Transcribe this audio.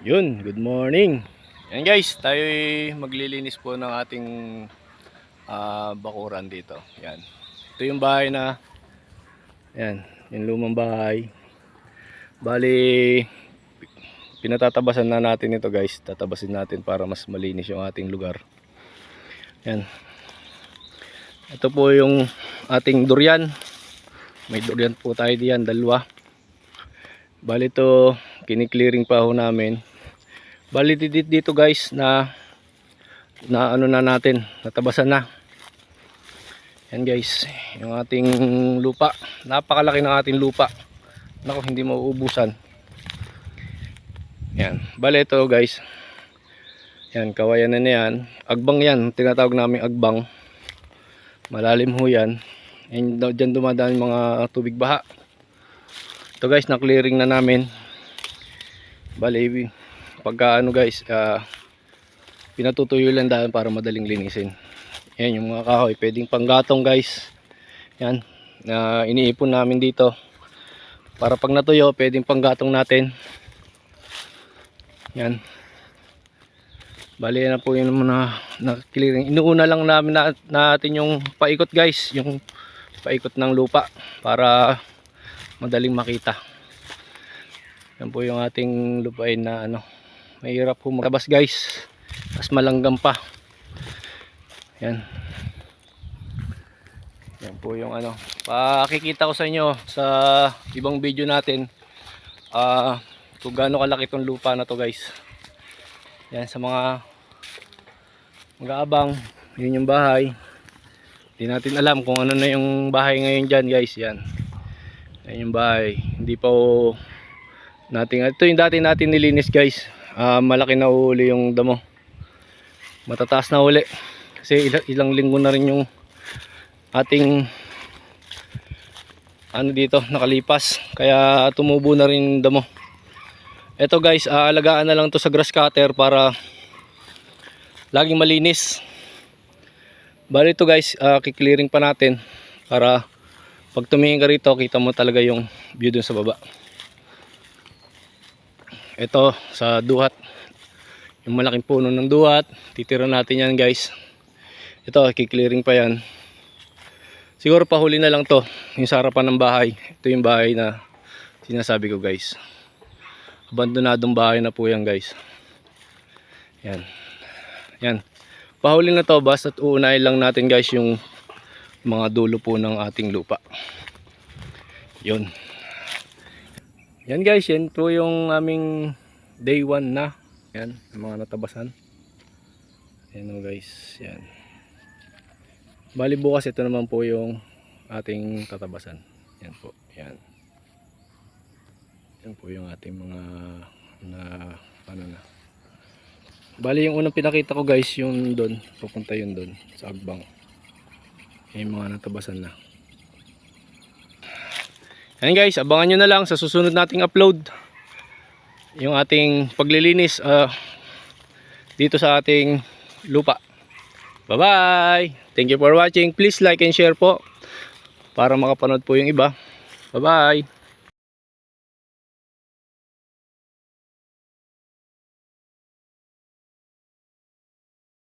Yun, good morning. Yan guys, tayo maglilinis po ng ating ah, bakuran dito. Yan. Ito yung bahay na yan, yung lumang bahay. Bali pinatatabasan na natin ito guys. Tatabasin natin para mas malinis yung ating lugar. Yan. Ito po yung ating durian. May durian po tayo diyan, dalawa. Bali ito, kiniklearing pa ho namin. Bali dito, guys na na ano na natin, natabasan na. Yan guys, yung ating lupa. Napakalaki ng ating lupa. Nako, hindi mauubusan. Yan, bali ito guys. Yan, kawayan na yan. Agbang yan, tinatawag namin agbang. Malalim ho yan. Yan, dyan dumadaan mga tubig baha. Ito guys, na-clearing na namin. Bali, pagka ano guys, ah, pinatutuyo lang dahil para madaling linisin. Yan yung mga kahoy, pwedeng panggatong guys. Yan, na iniipon namin dito. Para pag natuyo, pwedeng panggatong natin. Yan. Bali na po yung mga na clearing. Inuuna lang namin na, natin yung paikot guys, yung paikot ng lupa para madaling makita. Yan po yung ating lupain na ano, mahirap po magtabas guys. Mas malanggam pa. Yan. Yan po yung ano. Pakikita ko sa inyo sa ibang video natin ah kung gaano kalaki tong lupa na to guys. Yan sa mga mag-aabang, yun yung bahay. Hindi natin alam kung ano na yung bahay ngayon dyan guys. Yan. Yan yung bahay. Hindi pa o nating ito yung dati natin nilinis guys. Ah, malaki na uli yung damo. Matataas na uli. Kasi ilang, linggo na rin yung ating ano dito nakalipas. Kaya tumubo na rin damo. Ito guys, aalagaan na lang to sa grass cutter para laging malinis. Bali ito guys, uh, kiklearing pa natin para pag tumingin ka rito, kita mo talaga yung view dun sa baba. Ito sa duhat. Yung malaking puno ng duhat, titira natin yan guys. Ito, kiklearing pa yan. Siguro pahuli na lang to, yung sa harapan ng bahay. Ito yung bahay na sinasabi ko guys. Abandonadong bahay na po yan guys. Yan. Yan. Pahuli na to basta uunahin lang natin guys yung mga dulo po ng ating lupa. Yun. Yan guys, yan po yung aming day 1 na. Yan, mga natabasan. Yan o guys, yan. Bali bukas ito naman po yung ating tatabasan. Yan po, yan. Yan po yung ating mga na ano na. Bali yung unang pinakita ko guys, yung doon, pupunta yun doon sa Agbang. Yung mga natabasan na. Yan guys, abangan nyo na lang sa susunod nating upload. Yung ating paglilinis ah, dito sa ating lupa. Bye bye! Thank you for watching. Please like and share po para makapanood po yung iba. Bye bye!